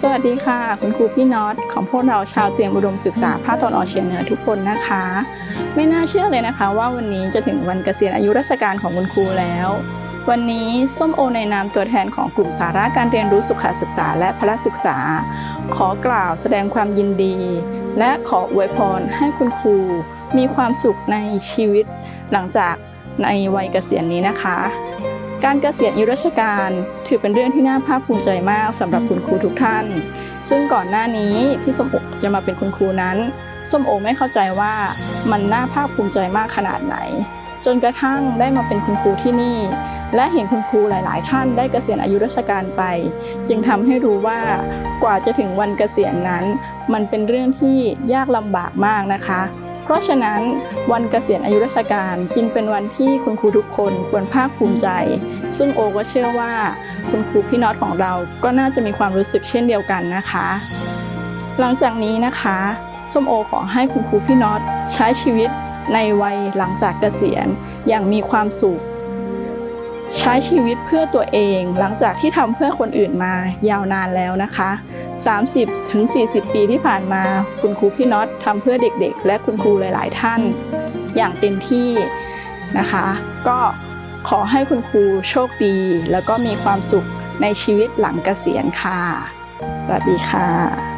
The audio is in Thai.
สวัสดีค่ะ คุณครูพี่น็อตของพวกเราชาวเตรียมอุดมศึกษาภาคตะวันออกเฉียงเหนือทุกคนนะคะ ไม่น่าเชื่อเลยนะคะ ว่าวันนี้จะถึงวันเกษียณอายุราชการของคุณครูแล้ว วันนี้ส้มโอในนามตัวแทนของกลุ่มสาระการเรียนรู้สุขศึกษาและพละศึกษา ขอกล่าวแสดงความยินดี และขออวยพรให้คุณครู มีความสุขในชีวิต หลังจากในวัยเกษียณนี้นะคะ การเกษียณอายุราชการ ถือเป็นเรื่องที่น่าภาคภูมิใจมากสำหรับคุณครูทุกท่าน ซึ่งก่อนหน้านี้ที่ส้มโอจะมาเป็นคุณครูนั้นส้มโอไม่เข้าใจว่ามันน่าภาคภูมิใจมากขนาดไหน จนกระทั่งได้มาเป็นคุณครูที่นี่ และเห็นคุณครูหลาย ๆ ท่านได้เกษียณอายุราชการไป จึงทำให้รู้ว่ากว่าจะถึงวันเกษียณนั้น มันเป็นเรื่องที่ยากลำบากมากนะคะ เพราะฉะนั้นวันเกษียณอายุราชการจึงเป็นวันที่คุณครูทุกคนควรภาคภูมิใจ ซึ่งโอก็เชื่อว่า คุณครูพี่น็อตของเราก็น่าจะมีความรู้สึกเช่นเดียวกันนะคะ หลังจากนี้นะคะส้มโอขอให้คุณครูพี่น็อตใช้ชีวิตในวัยหลังจากเกษียณอย่างมีความสุข ใช้ชีวิตเพื่อตัวเองหลังจากที่ทำเพื่อคนอื่นมายาวนานแล้วนะคะ 30ถึง40 ปีที่ผ่านมา คุณครูพี่น็อตทำเพื่อเด็กๆ และคุณครูหลาย ๆ ท่าน อย่างเต็มที่นะคะ ก็ขอให้คุณครูโชคดี แล้วก็มีความสุขในชีวิตหลังเกษียณค่ะ สวัสดีค่ะ